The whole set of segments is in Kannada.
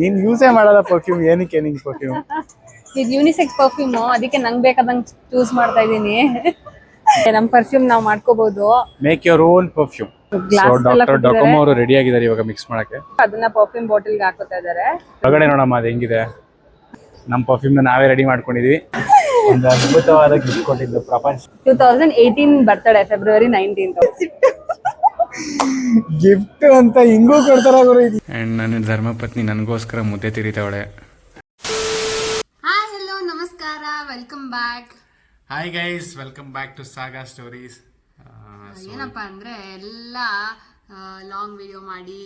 ನೀನ್ ಯೂಸೇ ಮಾಡಲ್ಲ ಪರ್ಫ್ಯೂಮ್ ಏನಕ್ಕೆ ನಿಂಗೆ ಪರ್ಫ್ಯೂಮ್ ಇದು ಯೂನಿಸೆಕ್ಸ್ ಪರ್ಫ್ಯೂಮ್ ಅದಕ್ಕೆ ನಂಗೆ ಬೇಕಾದಂಗೆ ಚೂಸ್ ಮಾಡ್ತಾ ಇದ್ದೀನಿ ನಮ್ ಪರ್ಫ್ಯೂಮ್ ನಾವು ಮಾಡ್ಕೋಬಹುದು make your own perfume doctor ಡಾಕೋಮೋ ಅವರು ರೆಡಿ ಆಗಿದ್ದಾರೆ ಇವಾಗ ಮಿಕ್ಸ್ ಮಾಡಕ್ಕೆ. ಅದನ್ನ ಪರ್ಫ್ಯೂಮ್ ಬಾಟಲ್ಗೆ ಹಾಕೋತಾ ಇದಾರೆ ಹೊರಗಡೆ ನೋಡಮ್ಮ ಅದು ಹೆಂಗಿದೆ? ನಮ್ ಪರ್ಫ್ಯೂಮ್ ನಾವೇ ರೆಡಿ ಮಾಡ್ಕೊಂಡಿದೀವಿ. ಒಂದು ಅದ್ಭುತವಾದ ಗಿಫ್ಟ್ ಕೊಟ್ಟಿದ್ದು ಪ್ರಪಂಚ. Two thousand eighteen birthday February nineteenth gift ಅಂತ ಹಿಂಗೂ ಕೊಡ್ತಾರ ಗುರು ಅಂಡ್ ನನ್ನ ಧರ್ಮಪತ್ನಿ ನನಗೋಸ್ಕರ ಮುದ್ದೆ ತಿರಿತಾವಳೆ. ಹಾಯ್ ಹಲೋ ನಮಸ್ಕಾರ welcome back hi guys welcome back to Saga Stories ಏನಪ್ಪಾ ಅಂದ್ರೆ ಎಲ್ಲ ಲಾಂಗ್ ವಿಡಿಯೋ ಮಾಡಿ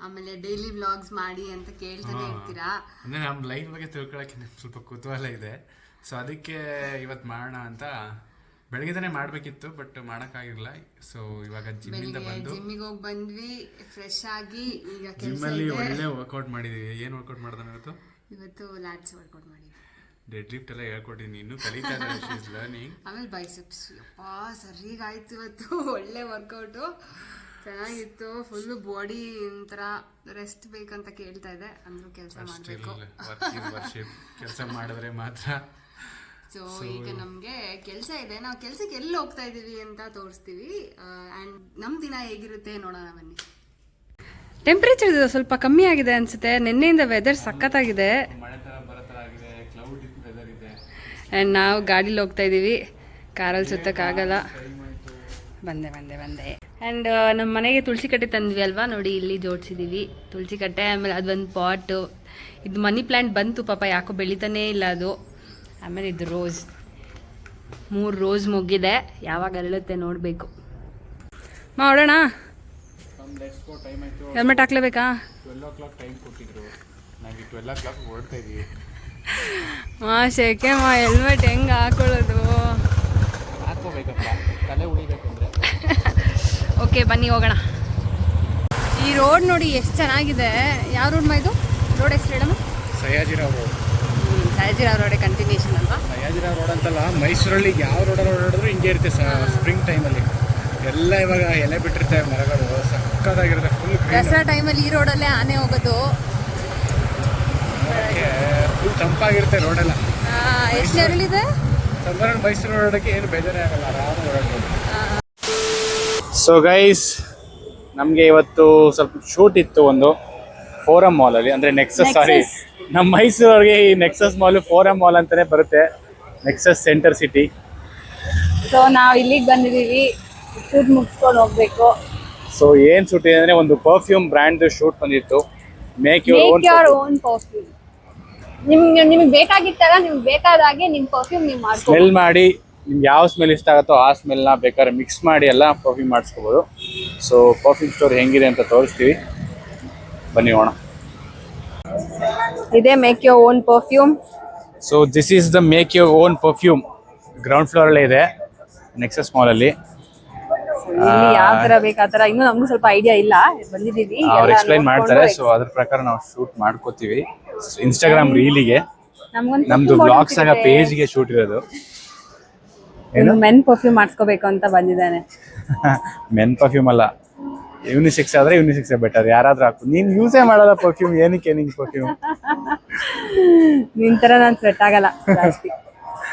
ಆಮೇಲೆ ಡೈಲಿ ವ್ಲಾಗ್ಸ್ ಮಾಡಿ ಅಂತ ಕೇಳ್ತಾನೆ ಇರ್ತೀರಾ? ಅಂದ್ರೆ ನಮ್ಮ ಲೈಫ್ ಬಗ್ಗೆ ತಿಳ್ಕೊಳಕ್ಕೆ ನಂಗೆ ಸ್ವಲ್ಪ ಕುತೂಹಲ ಇದೆ. ಸೊ ಅದಕ್ಕೆ ಇವತ್ತು ಮಾಡೋಣ ಅಂತ ಬೆಳಗ್ಗೆ ತಾನೇ ಮಾಡಬೇಕಿತ್ತು ಬಟ್ ಮಾಡೋಕ್ಕಾಗಿರಲ್ಲ ಸೊ ಇವಾಗ ಜಿಮ್ಮಿಂದ ಬಂದು ಜಿಮ್ಮಿಗೆ ಹೋಗಿ ಬಂದ್ವಿ ಫ್ರೆಶ್ ಆಗಿ ಈಗ ಕೆಲಸ ಜಿಮ್ಮಲ್ಲಿ ಒಳ್ಳೆ ವರ್ಕೌಟ್ ಮಾಡಿದೀವಿ. ಏನು ವರ್ಕೌಟ್ ಮಾಡ್ದಾನೆ ಇವತ್ತು? ಇವತ್ತು ಲ್ಯಾಟ್ಸ್ ವರ್ಕೌಟ್ ಮಾಡಿದ್ವಿ. ಡೆಡ್ ಲಿಫ್ಟ್ ಎಲ್ಲ ಹೇಳ್ಕೊಟ್ಟಿನಿ ಇನ್ನೂ ಕಲಿತಾ ಇದ್ದಾರೆ ಲರ್ನಿಂಗ್ ಆಮೇಲೆ ಬೈಸೆಪ್ಸ್ ಯಪ್ಪ ಸರಿಗಾಯ್ತು ಇವತ್ತು. ಒಳ್ಳೆ ವರ್ಕೌಟು ಚೆನ್ನಾಗಿತ್ತು. ಫುಲ್ಲು ಬಾಡಿ ಒಂಥರ ರೆಸ್ಟ್ ಬೇಕಂತ ಕೇಳ್ತಾ ಇದೆ ಅಂದ್ರೂ ಕೆಲಸ ಮಾಡಬೇಕು. ಕೆಲಸ ಮಾಡಿದ್ರೆ ಮಾತ್ರ ಸೊ ಈಗ ನಮಗೆ ಕೆಲಸ ಇದೆ. ನಾವು ಕೆಲಸಕ್ಕೆ ಎಲ್ಲಿ ಹೋಗ್ತಾ ಇದೀವಿ ಅಂತ ತೋರಿಸ್ತೀವಿ. ಆ್ಯಂಡ್ ನಮ್ಮ ದಿನ ಹೇಗಿರುತ್ತೆ ನೋಡೋಣ ಬನ್ನಿ. ಟೆಂಪ್ರೇಚರ್ ಸ್ವಲ್ಪ ಕಮ್ಮಿ ಆಗಿದೆ ಅನ್ಸುತ್ತೆ. ನಿನ್ನೆಯಿಂದ ವೆದರ್ ಸಖತ್ತಾಗಿದೆ. ಆ್ಯಂಡ್ ನಾವು ಗಾಡೀಲಿ ಹೋಗ್ತಾ ಇದ್ದೀವಿ ಕಾರಲ್ಲಿ ಸುತ್ತಕ್ಕಾಗಲ್ಲ ಬಂದೆ ಬಂದೆ ಬಂದೆ. ಆ್ಯಂಡ್ ನಮ್ಮ ಮನೆಗೆ ತುಳಸಿ ಕಟ್ಟೆ ತಂದ್ವಿ ಅಲ್ವಾ? ನೋಡಿ ಇಲ್ಲಿ ಜೋಡಿಸಿದ್ದೀವಿ ತುಳಸಿ ಕಟ್ಟೆ ಆಮೇಲೆ ಅದೊಂದು ಪಾಟು ಇದು ಮನಿ ಪ್ಲ್ಯಾಂಟ್ ಬಂತು ಪಾಪ ಯಾಕೋ ಬೆಳಿತಾನೇ ಇಲ್ಲ ಅದು. ಆಮೇಲೆ ಇದು ರೋಸ್. ಮೂರು ರೋಸ್ ಮುಗಿದೆ ಯಾವಾಗ ಅರಳುತ್ತೆ ನೋಡಬೇಕು. ಮಾಡೋಣ ಹೆಲ್ಮೆಟ್ ಹಾಕ್ಲೇಬೇಕಾ? ಮಾ, ಶೆಕೆ ಮಾ, ಹೆಲ್ಮೆಟ್ ಹೆಂಗೆ ಹಾಕೊಳ್ಳೋದು? ಓಕೆ, ಬನ್ನಿ, ಹೋಗೋಣ. ಈ ರೋಡ್ ನೋಡಿ ಎಷ್ಟು ಚೆನ್ನಾಗಿದೆ. ಯಾವ ರೋಡ್ ಮಾ ಇದು? ರೋಡ್ ಹೆಸರು ಹೇಳಮ್ಮ. ಸಯಾಜಿರಾವ್ ರೋಡ್. ಸಹಜಿರಾವ್ ರೋಡೆ ಕಂಟಿನ್ಯೂಷನ್ ಅಲ್ವಾ? ಸಯಾಜಿರಾವ್ ರೋಡ್ ಅಂತಲ್ಲ ಮೈಸೂರಲ್ಲಿ ಯಾವ ರೋಡಲ್ಲಿ ಓಡಾಡಿದ್ರು ಹಿಂಗೆ ಇರುತ್ತೆ ಸ್ಪ್ರಿಂಗ್ ಟೈಮಲ್ಲಿ ಎಲ್ಲ ಇವಾಗ ಎಲೆ ಬಿಟ್ಟಿರ್ತವೆ ಮರಗಳು ಸಕ್ಕತ್ತಾಗಿರುತ್ತೆ ಫುಲ್ ದಸರಾ ಟೈಮಲ್ಲಿ ಈ ರೋಡಲ್ಲೇ ಆನೆ ಹೋಗೋದು. ಫುಲ್ ತಂಪಾಗಿರುತ್ತೆ ರೋಡೆಲ್ಲ ಎಷ್ಟು ಜನಗಳಿದೆ ಸಮ್ಮರ್ ಮೈಸೂರು ಓಡಾಡೋಕ್ಕೆ ಏನು ಬೇಜಾರೇ ಆಗಲ್ಲ ಆರಾಮ ಓಡಾಡ್ಬೋದು. ಸೊ ಗೈಸ್ ನಮಗೆ ಇವತ್ತು ಸ್ವಲ್ಪ ಶೂಟ್ ಇತ್ತು ಒಂದು. ಫೋರಮ್ ಅಲ್ಲಿ ಅಂದ್ರೆ ನೆಕ್ಸಸ್ ಸಾರಿ ನಮ್ಮ ಮೈಸೂರಿಗೆ ಈ ನೆಕ್ಸಸ್ ಮಾಲ್ ಫೋರಂ ಮಾಲ್ ಅಂತಾನೆ ಬರುತ್ತೆ. ನೆಕ್ಸಸ್ ಸೆಂಟರ್ ಸಿಟಿ ಸೊ ನಾವು ಇಲ್ಲಿಗೆ ಬಂದಿದೀವಿ. ಶೂಟ್ ಮುಗಿಸ್ಕೊಂಡು ಹೋಗ್ಬೇಕು. ಸೊ ಏನ್ ಶೂಟ್ ಇದೆ ಅಂದರೆ ಒಂದು ಪರ್ಫ್ಯೂಮ್ ಬ್ರ್ಯಾಂಡ್ ಶೂಟ್ ಬಂದಿತ್ತು. Make your own make your own perfume ನಿಮ್ಗೆ ನಿಮ್ಗೆ ಬೇಕಾಗಿತ್ತಲ್ಲ ನಿಮ್ಗೆ ಬೇಕಾದಾಗೆ ನಿಮ್ಮ ಪರ್ಫ್ಯೂಮ್ ನೀವು ಮಾಡ್ಕೊ ಸ್ಮೆಲ್ ಮಾಡಿ ನಿಮ್ಗೆ ಯಾವ ಸ್ಮೆಲ್ ಇಷ್ಟ ಆಗುತ್ತೋ ಆ ಸ್ಮೆಲ್ನ ಬೇಕಾದ್ರೆ ಮಿಕ್ಸ್ ಮಾಡಿ ಎಲ್ಲ ಪರ್ಫ್ಯೂಮ್ ಮಾಡಿಸ್ಕೋಬೋದು. ಸೊ ಪರ್ಫ್ಯೂಮ್ ಸ್ಟೋರ್ ಹೆಂಗಿದೆ ಅಂತ ತೋರಿಸ್ತೀವಿ. ಬನ್ನಿ ಹೋಣ ಇದೆ make your own perfume so this is the make your own perfume ground floor ಅಲ್ಲೇ ಇದೆ ನೆಕ್ಸಸ್ ಮಾಲ್ ಅಲ್ಲಿ. ಯಾವ ತರ ಬೇಕು ಆ ತರ ಇನ್ನೂ ನಮಗೂ ಸ್ವಲ್ಪ ಐಡಿಯಾ ಇಲ್ಲ. ಬಂದಿದೀನಿ ಅವ್ರು ಎಕ್ಸ್ಪ್ಲೈನ್ ಮಾಡ್ತಾರೆ ಸೊ ಅದ್ರ ಪ್ರಕಾರ ನಾವು ಶೂಟ್ ಮಾಡ್ಕೋತೀವಿ. ಇನ್ಸ್ಟಾಗ್ರಾಮ್ ರೀಲಿಗೆ ನಮ್ದು ಬ್ಲಾಗ್ಸ್ ಆಗ ಪೇಜ್ಗೆ ಶೂಟ್ ಇರೋದು. ಮೆನ್ ಪರ್ಫ್ಯೂಮ್ ಮಾಡಿಸ್ಕೋಬೇಕು ಅಂತ ಬಂದಿದ್ದಾನೆ. ಮೆನ್ ಪರ್ಫ್ಯೂಮ್ ಅಲ್ಲ. ಯೂನಿಸೆಕ್ಸ್ ಆದ್ರೆ ಯೂನಿಸೆಕ್ಸ್ ಬೆಟರ್ ಯಾರಾದ್ರೂ ಹಾಕು. ನೀನ್ ಯೂಸೇ ಮಾಡಲ್ಲ ಪರ್ಫ್ಯೂಮ್ ಏನಕ್ಕೆ ನಿಂಗೆ ಪರ್ಫ್ಯೂಮ್ ನಿನ್ ತರ ನಾನ್ ಸೆಟ್ ಆಗಲ್ಲ ಜಾಸ್ತಿ.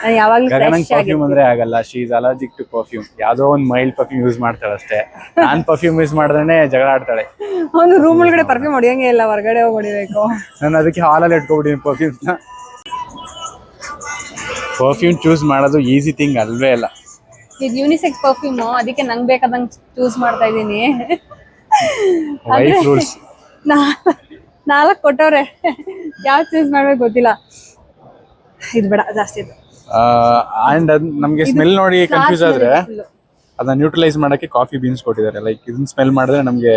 ನಾನು ಯಾವಾಗ್ಲೂ ಗಗನಂಗ್ ಪರ್ಫ್ಯೂಮ್ ಅಂದ್ರೆ ಆಗಲ್ಲ she is allergic to perfume ಯಾವ್ದೋ ಒಂದು ಮೈಲ್ಡ್ ಪರ್ಫ್ಯೂಮ್ ಯೂಸ್ ಮಾಡ್ತಾಳೆ ಅಷ್ಟೇ. ನಾನ್ ಪರ್ಫ್ಯೂಮ್ ಯೂಸ್ ಮಾಡಿದ್ರೆ ಜಗಳ ಆಡ್ತಾಳೆ. ಅವನು ರೂಮ್ ಒಳಗಡೆ ಪರ್ಫ್ಯೂಮ್ ಹೊಡಿಯಂಗೆ ಇಲ್ಲ ಹೊರಗಡೆ ಹೋಗಿ ಹೊಡಿಬೇಕು. ನಾನು ಅದಕ್ಕೆ ಹಾಲಲ್ಲಿ ಇಟ್ಕೊಬಿಟ್ಟಿನಿ ಪರ್ಫ್ಯೂಮ್ ಪರ್ಫ್ಯೂಮ್ ಚೂಸ್ ಮಾಡೋದು ಈಸಿ ಥಿಂಗ್ ಅಲ್ವೇ ಅಲ್ಲ ಇದು ಯೂನಿಸೆಕ್ಸ್ ಪರ್ಫ್ಯೂಮ್ ಅದಕ್ಕೆ ನಂಗೆ ಬೇಕಾದಂಗೆ ಚೂಸ್ ಮಾಡ್ತಾ ಇದ್ದೀನಿ. ನಾಲ್ಕು ಕೊಟ್ಟವ್ರೆ. ಯಾವ ಚೂಸ್ ಮಾಡ್ಬೇಕು ಗೊತ್ತಿಲ್ಲ. ಇದು ಬೇಡ ಜಾಸ್ತಿ ಅಂಡ್ ಅದ್ ನಮ್ಗೆ ಸ್ಮೆಲ್ ನೋಡಿ ಕನ್ಫ್ಯೂಸ್ ಆದ್ರೆ ಅದನ್ನ ನ್ಯೂಟ್ರಲೈಸ್ ಮಾಡಕ್ಕೆ ಕಾಫಿ ಬೀನ್ಸ್ ಕೊಟ್ಟಿದ್ದಾರೆ. ಲೈಕ್ ಇದನ್ನ ಸ್ಮೆಲ್ ಮಾಡಿದ್ರೆ ನಮಗೆ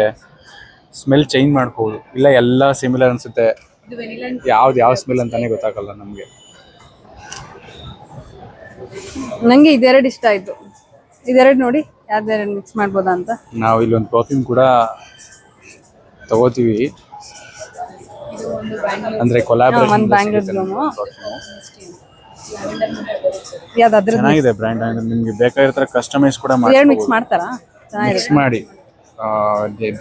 ಸ್ಮೆಲ್ ಚೇಂಜ್ ಮಾಡ್ಕೋಬಹುದು ಇಲ್ಲ ಎಲ್ಲ ಸಿಮಿಲರ್ ಅನ್ಸುತ್ತೆ. ಯಾವ್ದು ಯಾವ ಸ್ಮೆಲ್ ಅಂತಾನೆ ಗೊತ್ತಾಗಲ್ಲ ನಮಗೆ. ನಂಗೆ ಇದೆರಡು ಇಷ್ಟ ಆಯ್ತು. ಇದೆರಡು ನೋಡಿ. ಯಾವ್ದೆರಡು ಮಿಕ್ಸ್ ಮಾಡ್ಬೋದಾ ಅಂತ? ನಾವು ಇಲ್ಲೊಂದು ಪರ್ಫ್ಯೂಮ್ ಕೂಡ ತಗೋತೀವಿ. ಅಂದ್ರೆ ಕೊಲಾಬರೇಷನ್ ಒಂದು ಯಾವ್ದು ಅದ್ರ ಚೆನ್ನಾಗಿದೆ ಬ್ರ್ಯಾಂಡ್ ನಿಮ್ಗೆ ಬೇಕಾಗಿರೋ ಕಸ್ಟಮೈಸ್ ಕೂಡ ಎರಡು ಮಿಕ್ಸ್ ಮಾಡ್ತಾರಾ? ಮಿಕ್ಸ್ ಮಾಡಿ.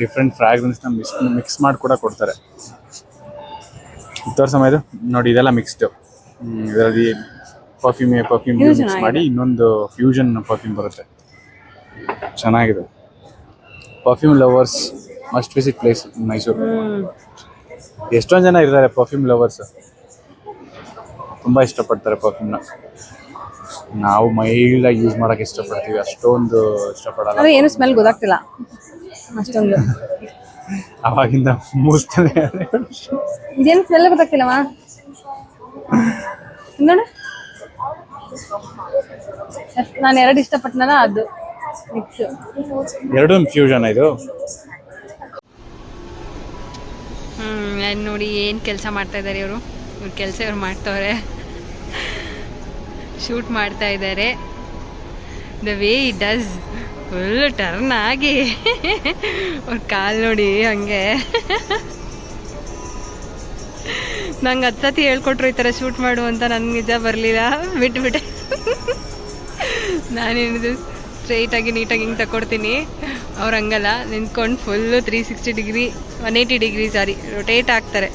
ಡಿಫ್ರೆಂಟ್ ಫ್ರಾಗ್ರೆನ್ಸ್ನ ಮಿಕ್ಸ್ ಮಿಕ್ಸ್ ಮಾಡಿ ಕೂಡ ಕೊಡ್ತಾರೆ. ತೋರ್ಸಮ್ಮ ಇದು ನೋಡಿ ಇದೆಲ್ಲ ಮಿಕ್ಸ್ಡ್ ಇದರಲ್ಲಿ ಪರ್ಫ್ಯೂಮ್ ಪರ್ಫ್ಯೂಮ್ ಮಿಕ್ಸ್ ಮಾಡಿ ಇನ್ನೊಂದು ಫ್ಯೂಷನ್ ಪರ್ಫ್ಯೂಮ್ ಬರುತ್ತೆ. ಚೆನ್ನಾಗಿದೆ. Perfume lovers must visit place Mysuru ಎಷ್ಟೊಂದು ಜನ ಇರ್ತಾರೆ ಪರ್ಫ್ಯೂಮ್ ಲವರ್ಸ್ ತುಂಬ ಇಷ್ಟಪಡ್ತಾರೆ ಪರ್ಫ್ಯೂಮ್ನ ನಾವು ಮೈಲ್ಡಾಗಿ ಯೂಸ್ ಮಾಡೋಕೆ ಇಷ್ಟಪಡ್ತೀವಿ. ಅಷ್ಟೊಂದು ಇಷ್ಟಪಡಲ್ಲ. ಅದೇ ಏನು ಸ್ಮೆಲ್ ಗೊತ್ತಾಗ್ತಿಲ್ಲ. ಅಷ್ಟೊಂದು. ಅವಾಗಿಂದ ಮೂಸ್ತಾನೆ ಇದೇನು ಸ್ಮೆಲ್ ಗೊತ್ತಾಗ್ತಿಲ್ಲಮ್ಮ ನೋಡ. ನಾನು ಎರಡು ಇಷ್ಟಪಟ್ಟನಲ್ಲ ಅದು. ಎರಡೂ ಫ್ಯೂಷನ್ ಇದು? ಹ್ಮ್ ನೋಡಿ ಏನು ಕೆಲಸ ಮಾಡ್ತಾ ಇದ್ದಾರೆ ಇವರು. ಇವ್ರ ಕೆಲಸ ಇವ್ರು ಮಾಡ್ತವ್ರೆ. ಶೂಟ್ ಮಾಡ್ತಾ ಇದ್ದಾರೆ the way it does full turn ಆಗಿ. ಅವ್ರ ಕಾಲು ನೋಡಿ ಹಂಗೆ. ನಂಗೆ ಹತ್ತತಿ ಹೇಳ್ಕೊಟ್ರು ಈ ಥರ ಶೂಟ್ ಮಾಡು ಅಂತ, ನನ್ಗೆ ನಿಜ ಬರಲಿಲ್ಲ. ಬಿಟ್ಬಿಟ್ಟೆ. ನಾನೇನಿದು ಸ್ಟ್ರೈಟಾಗಿ ನೀಟಾಗಿ ಹಿಂಗೆ ತಗೊಡ್ತೀನಿ ಅವ್ರು ಹಂಗಲ್ಲ ನಿಂತ್ಕೊಂಡು full three sixty degree one eighty degree ಸಾರಿ ರೊಟೇಟ್ ಆಗ್ತಾರೆ.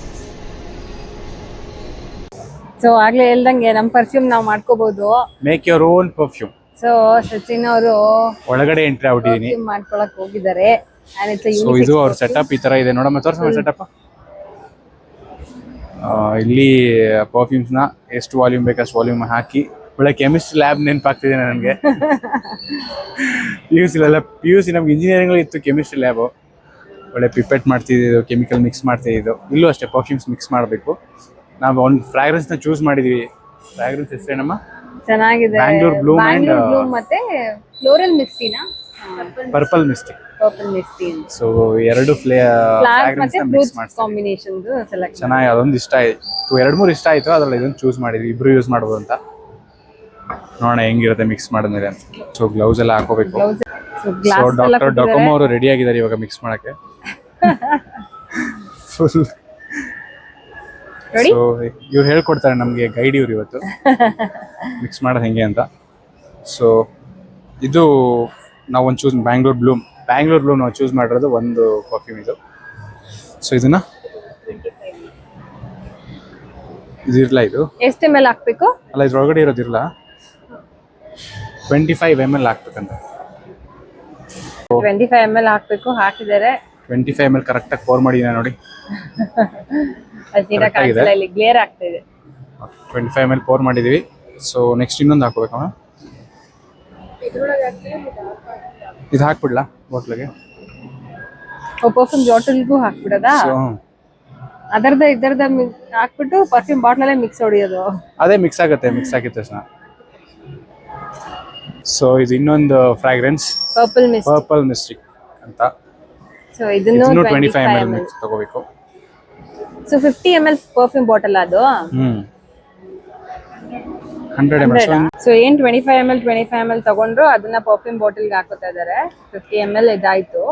ಸೊ ಆಗ್ಲೇ ಹೇಳ್ದಂಗೆ ನಮ್ಮ ಪರ್ಫ್ಯೂಮ್ ನಾವು ಮಾಡ್ಕೋಬಹುದು make your own perfume so Sachin ಅವರು ಒಳಗಡೆ ಎಂಟ್ರಿ ಆಗ್ಬಿಟ್ಟಿದೀನಿ. ಪರ್ಫ್ಯೂಮ್ ಮಾಡ್ಕೊಳಕ್ ಹೋಗಿದ್ದಾರೆ. And it's a ಸೊ ಇದು ಅವ್ರ ಸೆಟಪ್ ಈ ತರ ಇದೆ. ನೋಡಮ್ಮ ತೋರ್ಸಮ್ಮ ಸೆಟಪ್ ಇಲ್ಲಿ ಪರ್ಫ್ಯೂಮ್ಸ್ನ ಎಷ್ಟು ವಾಲ್ಯೂಮ್ ಬೇಕು ಅಷ್ಟು ವಾಲ್ಯೂಮ್ ಹಾಕಿ ಒಳ್ಳೆ ಕೆಮಿಸ್ಟ್ರಿ ಲ್ಯಾಬ್ ನೆನಪಾಗ್ತಿದೆ ನನಗೆ. ಪಿ ಯು ಸಿಲೆಲ್ಲ ಪಿ ಯು ಸಿ ನಮ್ಗೆ ಇಂಜಿನಿಯರಿಂಗ್ ಇತ್ತು ಕೆಮಿಸ್ಟ್ರಿ ಲ್ಯಾಬು ಒಳ್ಳೆ ಪಿಪೆಟ್ ಮಾಡ್ತಿದ್ದು ಕೆಮಿಕಲ್ ಮಿಕ್ಸ್ ಮಾಡ್ತಿದ್ದು ಇಲ್ಲೂ ಅಷ್ಟೇ ಪರ್ಫ್ಯೂಮ್ಸ್ ಮಿಕ್ಸ್ ಮಾಡಬೇಕು. ನಾವು ಒಂದು ನ ಚೂಸ್ ಮಾಡಿದ್ವಿ. ಫ್ರಾಗ್ರೆನ್ಸ್ ಹೆಸರೇನಮ್ಮ ಚೆನ್ನಾಗಿದೆ. ಬ್ಯಾಂಗ್ಳೂರ್ ಬ್ಲೂಮ್ ಮತ್ತೆ ಫ್ಲೋರಲ್ ಮಿಸ್ಟಿನಾ ಪರ್ಪಲ್ ಮಿಸ್ಟಿ ಸೊ ಎರಡು ಫ್ಲೇ ಫ್ಲವರ್ಸ್ ಕಾಂಬಿನೇಷನ್ ಚೆನ್ನಾಗಿ ಅದೊಂದು ಇಷ್ಟ ಆಯ್ತು. ಎರಡು ಮೂರು ಇಷ್ಟ ಆಯ್ತು ಅದ್ರಲ್ಲಿ ಇದೊಂದು ಚೂಸ್ ಮಾಡಿದ್ವಿ. ಇಬ್ರು ಯೂಸ್ ಮಾಡ್ಬೋದು ಅಂತ ನೋಡೋಣ ಹೆಂಗಿರುತ್ತೆ ಮಿಕ್ಸ್ ಮಾಡಿದ್ಮೇಲೆ ಸೊ ಗ್ಲೌಸ್ ಎಲ್ಲ ಹಾಕೋಬೇಕು. ಸೊ ಡಾಕ್ಟರ್ ಡೊಕೊಮೋ ಅವರು ರೆಡಿ ಆಗಿದ್ದಾರೆ ಇವಾಗ ಮಿಕ್ಸ್ ಮಾಡಕ್ಕೆ. ಫುಲ್? ಸೊ ಇವ್ರು ಹೇಳ್ಕೊಡ್ತಾರೆ ನಮಗೆ ಗೈಡ್ ಇವ್ರು ಇವತ್ತು. ಮಿಕ್ಸ್ ಮಾಡೋದು ಹೆಂಗೆ ಅಂತ. ಸೊ ಇದು ನಾವು ಒಂದು choose Bangalore bloom Bangalore bloom ನಾವು ಚೂಸ್ ಮಾಡಿರೋದು ಒಂದು ಪರ್ಫ್ಯೂಮ್ ಇದು. ಸೊ ಇದನ್ನ ಇದಿರಲ್ಲ ಇದು? ಎಷ್ಟು ಎಂ ಎಲ್ ಹಾಕ್ಬೇಕು? ಅಲ್ಲ ಇದ್ರೊಳಗಡೆ ಇರೋದಿರಲ್ಲ ಟ್ವೆಂಟಿ ಫೈವ್ ಎಂ ಎಲ್ ಹಾಕ್ಬೇಕಂತ ಟ್ವೆಂಟಿ ಫೈವ್ ಎಂ ಎಲ್ ಹಾಕ್ಬೇಕು ಹಾಕಿದರೆ. ಟ್ವೆಂಟಿ ಫೈವ್ ಎಂ ಎಲ್ ಕರೆಕ್ಟಾಗಿ ಪೋರ್ ಮಾಡಿದ್ದೀನಿ ನೋಡಿ. ಅದು ನೀಟಾಗಿ Correct ಆಗಿದೆ. ಕಾಣಿಸಲ್ಲ ಇಲ್ಲಿ ಗ್ಲೇರ್ ಆಗ್ತಾ ಇದೆ. Twenty five M L pour ಮಾಡಿದ್ದೀವಿ ಸೊ ನೆಕ್ಸ್ಟ್ ಇನ್ನೊಂದು ಹಾಕೋಬೇಕಮ್ಮ. ಇದು ಹಾಕ್ಬಿಡ್ಲಾ ಬಾಟ್ಲಿಗೆ ಪರ್ಫ್ಯೂಮ್ ಬಾಟಲ್ಗೂ ಹಾಕ್ಬಿಡೋದಾ? ಅದರ್ದ ಇದರ್ದ ಹಾಕ್ಬಿಟ್ಟು ಪರ್ಫ್ಯೂಮ್ ಬಾಟ್ಲಲ್ಲೇ ಮಿಕ್ಸ್ ಹೊಡಿಯೋದು. ಅದೇ ಮಿಕ್ಸ್ ಆಗುತ್ತೆ ಮಿಕ್ಸ್ ಆಗಿದ ತಕ್ಷಣ ಸೊ ಇದು ಇನ್ನೊಂದು fragrance purple mix purple mystic ಅಂತ. ಸೊ ಇದನ್ನು ಇದನ್ನು twenty five M L mix ತಗೋಬೇಕು. So fifty M L perfume bottle ಅದು? Hmm. Hundred M L so ಏನ್ twenty five M L twenty five M L ತಗೊಂಡ್ರು ಅದನ್ನ ಪರ್ಫ್ಯೂಮ್ ಬಾಟಲ್ಗೆ ಹಾಕೋತಾ ಇದಾರೆ. ಫಿಫ್ಟಿ ಎಂ ಎಲ್ ಇದಾಯ್ತು.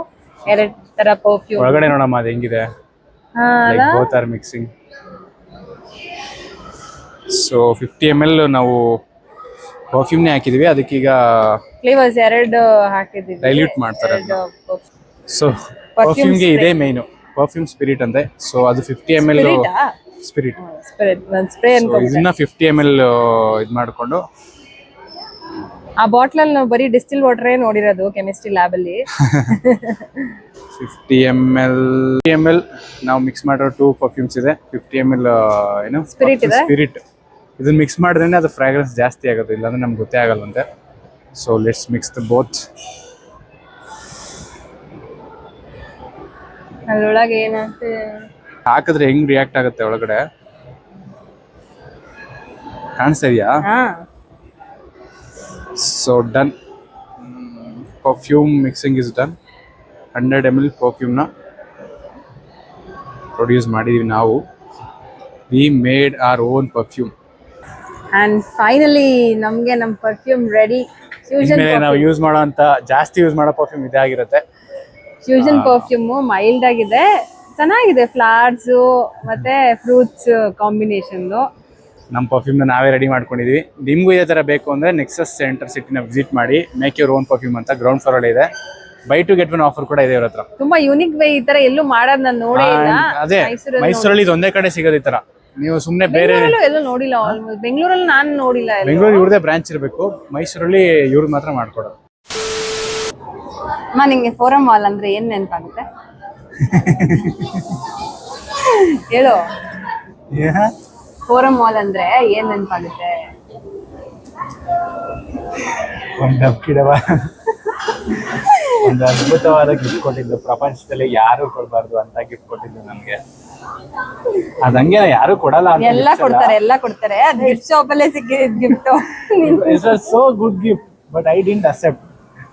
ಎರಡ್ ತರ ಪರ್ಫ್ಯೂಮ್ ಒಳಗಡೆ ನೋಡಮ್ಮ ಅದು ಹೆಂಗಿದೆ? Like both are mixing so fifty M L ನಾವು ಪರ್ಫ್ಯೂಮ್ನೇ ಹಾಕಿದ್ವಿ. ಅದಕ್ಕೀಗ ಫ್ಲೇವರ್ಸ್ ಎರಡು ಹಾಕಿದೀವಿ. ಡೈಲ್ಯೂಟ್ ಮಾಡ್ತಾರೆ ಸೊ ಪರ್ಫ್ಯೂಮ್ಗೆ ಇದೇ ಮೇಯ್ನು ಪರ್ಫ್ಯೂಮ್ ಸ್ಪಿರಿಟ್ ಅಂತೆ. ಸೊ ಅದು fifty M L spirit spray ಇದನ್ನ ಫಿಫ್ಟಿ ಎಂ ಎಲ್ ಇದು ಮಾಡ್ಕೊಂಡು. ಆ ಬಾಟ್ಲಲ್ಲಿ ನಾವು ಬರೀ ಡಿಸ್ಟಿಲ್ ಏ ನೋಡಿರೋದು ಕೆಮಿಸ್ಟ್ರಿ ಲ್ಯಾಬ್ ಅಲ್ಲಿ. Fifty M L M L ನಾವು ಮಿಕ್ಸ್ ಮಾಡಿರೋ ಟೂ ಪರ್ಫ್ಯೂಮ್ಸ್ ಇದೆ. ಫಿಫ್ಟಿ ಎಂ ಎಲ್ ಏನು? ಸ್ಪಿರಿಟ್ ಇದೆ? ಸ್ಪಿರಿಟ್ ಇದನ್ನ ಮಿಕ್ಸ್ ಮಾಡಿದ್ರೆ ಅದು ಫ್ರಾಗ್ರೆನ್ಸ್ ಜಾಸ್ತಿ ಆಗೋದು ಇಲ್ಲಾಂದ್ರೆ ನಮ್ಗೆ ಗೊತ್ತೇ ಆಗಲ್ವಂತೆ so let's mix the both ಅದ್ರೊಳಗೆ ಏನಾಗ್ತದೆ ಹಾಕಿದ್ರೆ ಹೆಂಗ್ ರಿಯಾಕ್ಟ್ ಆಗುತ್ತೆ ಒಳಗಡೆ? ಕಾಣಿಸ್ತಾ ಇದೆಯಾ so done perfume mixing is done hundred M L ಪರ್ಫ್ಯೂಮ್ನ produce ಮಾಡಿದೀವಿ ನಾವು. We made our own perfume and finally ನಮ್ಗೆ ನಮ್ ಪರ್ಫ್ಯೂಮ್ ರೆಡಿ ಫ್ಯೂಷನ್ ನಾವು ಯೂಸ್ ಮಾಡೋ ಅಂತ ಜಾಸ್ತಿ ಯೂಸ್ ಮಾಡೋ ಪರ್ಫ್ಯೂಮ್ ಇದೇ ಆಗಿರುತ್ತೆ. ಫ್ಯೂಷನ್ ಪರ್ಫ್ಯೂಮ್ ಮೈಲ್ಡ್ ಆಗಿದೆ. ಚೆನ್ನಾಗಿದೆ ಫ್ಲವರ್ಸ್ ಮತ್ತೆ ಫ್ರೂಟ್ಸ್ ಕಾಂಬಿನೇಷನ್ ನಮ್ಮ ನ ನಾವೇ ರೆಡಿ ಮಾಡ್ಕೊಂಡಿದ್ವಿ. ನಿಮಗೂ ಇದೇ ಥರ ಬೇಕು ಅಂದರೆ ನೆಕ್ಸಸ್ ಸೆಂಟರ್ ಸಿಟಿನ ವಿಸಿಟ್ ಮಾಡಿ ಮೇಕ್ ಯುವರ್ ಓನ್ ಪರ್ಫ್ಯೂಮ್ ಅಂತ ಗ್ರೌಂಡ್ ಫ್ಲೋರ್ ಇದೆ. Buy two get one offer ಕೂಡ ಇದೆ ಇವ್ರ ಹತ್ರ. ತುಂಬಾ ಯೂನಿಕ್ ವೇ ಈ ತರ ಎಲ್ಲೂ ಮಾಡೋದ್ ನಾನು ನೋಡೇ ಇಲ್ಲ. ಅದೇ ಮೈಸೂರಲ್ಲಿ ಮೈಸೂರಲ್ಲಿ ಇದು ಒಂದೇ ಕಡೆ ಸಿಗೋದು ಈ ಥರ ನೀವು ಸುಮ್ಮನೆ ಬೇರೆ ಬೆಂಗಳೂರಲ್ಲೂ ಎಲ್ಲ ನೋಡಿಲ್ಲ ಆಲ್ಮೋಸ್ಟ್ ಬೆಂಗಳೂರಲ್ಲಿ ನಾನು ನೋಡಿಲ್ಲ ಎಲ್ಲ. ಬೆಂಗಳೂರು ಇವ್ರದೇ ಬ್ರಾಂಚ್ ಇರಬೇಕು. ಮೈಸೂರಲ್ಲಿ ಇವ್ರದ್ದು ಮಾತ್ರ ಮಾಡ್ಕೊಡೋದು. ಅಮ್ಮ ನಿಂಗೆ ಫೋರಮ್ ಮಾಲ್ ಅಂದ್ರೆ ಏನ್ ನೆನಪಾಗುತ್ತೆ? ಹೇಳು. ಫೋರಮ್ ಮಾಲ್ ಅಂದ್ರೆ ಏನ್ ನೆನಪಾಗುತ್ತೆ? ಒಂದು ಡಬ್ಕಿಡವ ಒಂದು ಅದ್ಭುತವಾದ ಗಿಫ್ಟ್ ಕೊಟ್ಟಿದ್ದು. ಪ್ರಪಂಚದಲ್ಲಿ ಯಾರು ಕೊಡಬಾರ್ದು ಅಂತ ಗಿಫ್ಟ್ ಕೊಟ್ಟಿದ್ದು ನಮ್ಗೆ. ಅದ್ ಹಂಗೆ ಯಾರು ಕೊಡಲ್ಲ ಎಲ್ಲ ಕೊಡ್ತಾರೆ ಎಲ್ಲ ಕೊಡ್ತಾರೆ. ಅದ್ ಗಿಫ್ಟ್ ಶಾಪ್ ಅಲ್ಲೇ ಸಿಕ್ಕಿದ್ gift it's a so good gift but I didn't accept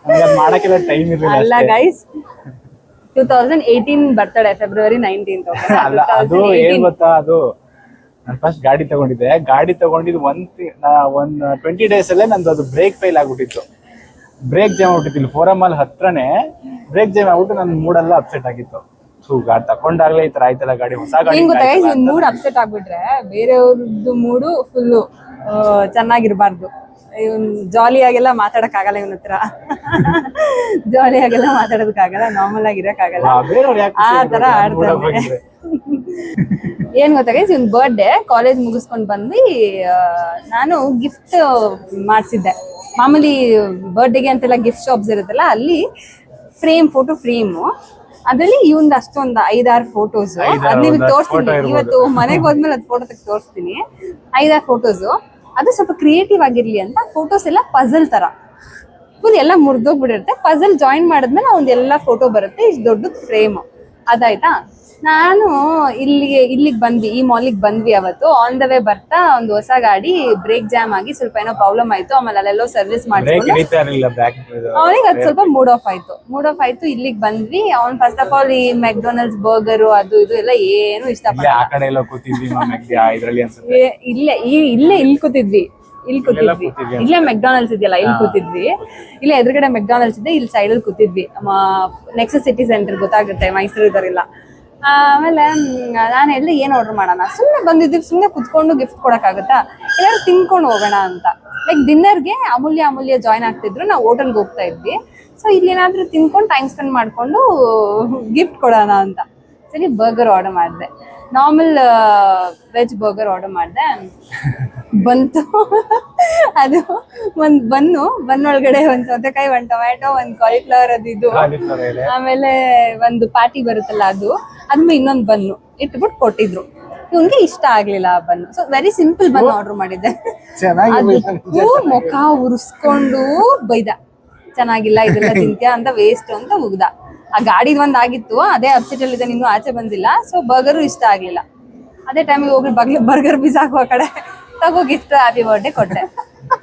ನನಗೆ ಮಾಡಕ್ಕೆಲ್ಲ ಟೈಮ್ ಅಲ್ಲ ಇರಲಿಲ್ಲ guys two thousand eighteen birthday February nineteenth ಅಲ್ಲ ಅದು ಏನ್ ಗೊತ್ತಾ ಅದು ನಾನು ಫಸ್ಟ್ ಗಾಡಿ ತಗೊಂಡಿದ್ದೆ. ಗಾಡಿ ತಗೊಂಡಿದ್ದು ಒಂದ್ ಒಂದ್ ಟ್ವೆಂಟಿ ಡೇಸ್ ಅಲ್ಲೇ ನಂದು ಅದು ಬ್ರೇಕ್ ಫೈಲ್ ಆಗ್ಬಿಟ್ಟಿತ್ತು. ಬ್ರೇಕ್ ಜಾಮ್ ಆಗ್ಬಿಟ್ಟಿತ್ತು. ಫೋರಮ್ ಅಲ್ಲಿ ಹತ್ರನೇ ಬ್ರೇಕ್ ಜಾಮ್ ಆಗ್ಬಿಟ್ಟು ನನ್ನ ಮೂಡೆಲ್ಲ ಅಪ್ಸೆಟ್ ಆಗಿತ್ತು. ಸೊ ಗಾಡಿ ತಕೊಂಡಾಗ್ಲೇ ಈ ತರ ಆಯ್ತಲ್ಲ ಗಾಡಿ? ಹೊಸ ಗಾಡಿ ಏನ್ ಗೊತ್ತಾ ಮೂಡ್ ಅಪ್ಸೆಟ್ ಆಗ್ಬಿಟ್ರೆ ಬೇರೆಯವ್ರದ್ದು ಮೂಡು ಫುಲ್ಲು ಚೆನ್ನಾಗಿರ್ಬಾರ್ದು. ಇವನ್ ಜಾಲಿಯಾಗೆಲ್ಲ ಮಾತಾಡಕ್ ಆಗಲ್ಲ ಇವನ ಹತ್ರ. ಜಾಲಿಯಾಗೆಲ್ಲ ಮಾತಾಡೋದಕ್ಕಾಗಲ್ಲ ನಾರ್ಮಲ್ ಆಗಿ ಇರಕ್ಕಾಗಲ್ಲ ಬೇರೆಯವ್ರು ಯಾಕೆ ಆ ತರ ಆಡ್ತಾರೆ ಏನ್ ಗೊತ್ತಾ ಇವನ್ ಇವ್ನ ಬರ್ಡೇ ಕಾಲೇಜ್ ಮುಗಿಸ್ಕೊಂಡ್ ಬಂದು ನಾನು ಗಿಫ್ಟ್ ಮಾಡ್ಸಿದ್ದೆ. ಮಾಮೂಲಿ ಬರ್ಡೇಗೆ ಅಂತೆಲ್ಲ ಗಿಫ್ಟ್ ಶಾಪ್ಸ್ ಇರುತ್ತಲ್ಲ ಅಲ್ಲಿ ಫ್ರೇಮ್ ಫೋಟೋ ಫ್ರೇಮು ಅದ್ರಲ್ಲಿ ಇವಂದ್ ಅಷ್ಟೊಂದ್ ಐದಾರು ಫೋಟೋಸ್ ಅದ್ ನಿಮಗೆ ತೋರಿಸ್ತೀನಿ. ಇವತ್ತು ಮನೆಗೆ ಹೋದ್ಮೇಲೆ ಅದ್ ಫೋಟೋ ತೆಗೆದು ತೋರಿಸ್ತೀನಿ. ಐದಾರು ಫೋಟೋಸ್ ಅದು ಸ್ವಲ್ಪ ಕ್ರಿಯೇಟಿವ್ ಆಗಿರ್ಲಿ ಅಂತ ಫೋಟೋಸ್ ಎಲ್ಲ ಪಜಲ್ ತರ. ಫುಲ್ ಎಲ್ಲ ಮುರಿದೋಗ್ಬಿಟ್ಟಿರುತ್ತೆ ಪಜಲ್ ಜಾಯಿನ್ ಮಾಡಿದ್ಮೇಲೆ ಒಂದ್ ಎಲ್ಲ ಫೋಟೋ ಬರುತ್ತೆ. ಇಷ್ಟು ದೊಡ್ಡದು ಫ್ರೇಮ್ ಅದಾಯ್ತಾ? ನಾನು ಇಲ್ಲಿಗೆ ಇಲ್ಲಿಗೆ ಬಂದ್ವಿ ಈ ಮಾಲಿಗೆ ಬಂದ್ವಿ ಅವತ್ತು. ಆನ್ ದ ವೇ ಬರ್ತಾ ಒಂದು ಹೊಸ ಗಾಡಿ ಬ್ರೇಕ್ ಜಾಮ್ ಆಗಿ ಸ್ವಲ್ಪ ಏನೋ ಪ್ರಾಬ್ಲಮ್ ಆಯ್ತು. ಆಮೇಲೆ ಅಲ್ಲೆಲ್ಲೋ ಸರ್ವಿಸ್ ಮಾಡ್ಕೊಂಡು ಅವನಿಗೆ ಅದು ಸ್ವಲ್ಪ ಮೂಡ್ ಆಫ್ ಆಯ್ತು. ಮೂಡ್ ಆಫ್ ಆಯ್ತು ಇಲ್ಲಿಗೆ ಬಂದ್ವಿ. ಅವ್ನ್ ಫಸ್ಟ್ ಆಫ್ ಆಲ್ ಈ ಮೆಕ್ಡೊನಲ್ಡ್ಸ್ ಬರ್ಗರ್ ಅದು ಇದು ಎಲ್ಲ ಏನು ಇಷ್ಟ ಇಲ್ಲ ಈ ಇಲ್ಲೇ ಇಲ್ಲಿ ಕೂತಿದ್ವಿ. ಇಲ್ಲಿ ಕೂತಿದ್ವಿ. ಇಲ್ಲೇ ಮೆಕ್ಡಾನಲ್ಸ್ ಇದೆಯಲ್ಲ ಇಲ್ಲಿ ಕೂತಿದ್ವಿ. ಇಲ್ಲೇ ಎದುರುಗಡೆ ಮೆಕ್ಡಾನಲ್ಸ್ ಇದೆ ಇಲ್ಲಿ ಸೈಡಲ್ಲಿ ಕೂತಿದ್ವಿ. ನೆಕ್ಸ್ಟ್ ಸಿಟಿ ಸೆಂಟರ್ ಗೊತ್ತಾಗುತ್ತೆ ಮೈಸೂರು ಇದಾರಿಲ್ಲ. ಆಮೇಲೆ ನಾನು ಹೇಳಿ ಏನು ಆರ್ಡರ್ ಮಾಡೋಣ? ಸುಮ್ಮನೆ ಬಂದಿದ್ದೀವಿ ಸುಮ್ಮನೆ ಕುತ್ಕೊಂಡು ಗಿಫ್ಟ್ ಕೊಡೋಕ್ಕಾಗುತ್ತಾ? ಏನಾದ್ರು ತಿನ್ಕೊಂಡು ಹೋಗೋಣ ಅಂತ. ಲೈಕ್ ಡಿನ್ನರ್ಗೆ ಅಮೂಲ್ಯ ಅಮೂಲ್ಯ ಜಾಯ್ನ್ ಆಗ್ತಿದ್ರು, ನಾವು ಹೋಟೆಲ್ಗೆ ಹೋಗ್ತಾ ಇದ್ವಿ. ಸೊ ಇಲ್ಲಿ ಏನಾದ್ರು ತಿನ್ಕೊಂಡು ಟೈಮ್ ಸ್ಪೆಂಡ್ ಮಾಡ್ಕೊಂಡು ಗಿಫ್ಟ್ ಕೊಡೋಣ ಅಂತ. ಸರಿ ಬರ್ಗರ್ ಆರ್ಡರ್ ಮಾಡಿದೆ. ನಾರ್ಮಲ್ ವೆಜ್ ಬರ್ಗರ್ ಆರ್ಡರ್ ಮಾಡಿದೆ. ಬಂತು. ಅದು ಒಂದ್ ಬನ್ನು ಬನ್ ಒಳಗಡೆ ಒಂದ್ ಸೌತೆಕಾಯಿ ಒಂದ್ ಟೊಮ್ಯಾಟೊ ಒಂದ್ ಕಾಲಿಫ್ಲವರ್ ಅದು ಇದು. ಆಮೇಲೆ ಒಂದು ಪಾಟಿ ಬರುತ್ತಲ್ಲ ಅದು ಅದ್ಮೇಲೆ ಇನ್ನೊಂದ್ ಬನ್ನು ಇಟ್ಬಿಟ್ಟು ಕೊಟ್ಟಿದ್ರು. ಇವ್ನಿಗೆ ಇಷ್ಟ ಆಗ್ಲಿಲ್ಲ ಆ bun. So very simple bun order ಮಾಡಿದ್ದೆ. ಅದಕ್ಕೂ ಮುಖ ಉರ್ಸ್ಕೊಂಡು ಬೈದ. ಚೆನ್ನಾಗಿಲ್ಲ ಇದೆಲ್ಲ ತಿಂತ್ಯಾ ಅಂತ ವೇಸ್ಟ್ ಅಂತ ಉಗ್ದ. ಆ ಗಾಡಿದ್ ಒಂದ್ ಆಗಿತ್ತು ಅದೇ ಅಪ್ಸೆಟ್ ಅಲ್ಲಿ ಇದೆ ಇನ್ನು ಆಚೆ ಬಂದಿಲ್ಲ. ಸೊ ಬರ್ಗರು ಇಷ್ಟ ಆಗ್ಲಿಲ್ಲ. ಅದೇ ಟೈಮಿಗೆ ಹೋಗಿ ಬಗ್ಲಿ ಬರ್ಗರ್ ಬಿಸಾಕುವ ಕಡೆ. ತಗೋ ಗಿಫ್ಟ್ ಹ್ಯಾಪಿ ಬರ್ಡೇ ಕೊಟ್ಟೆ.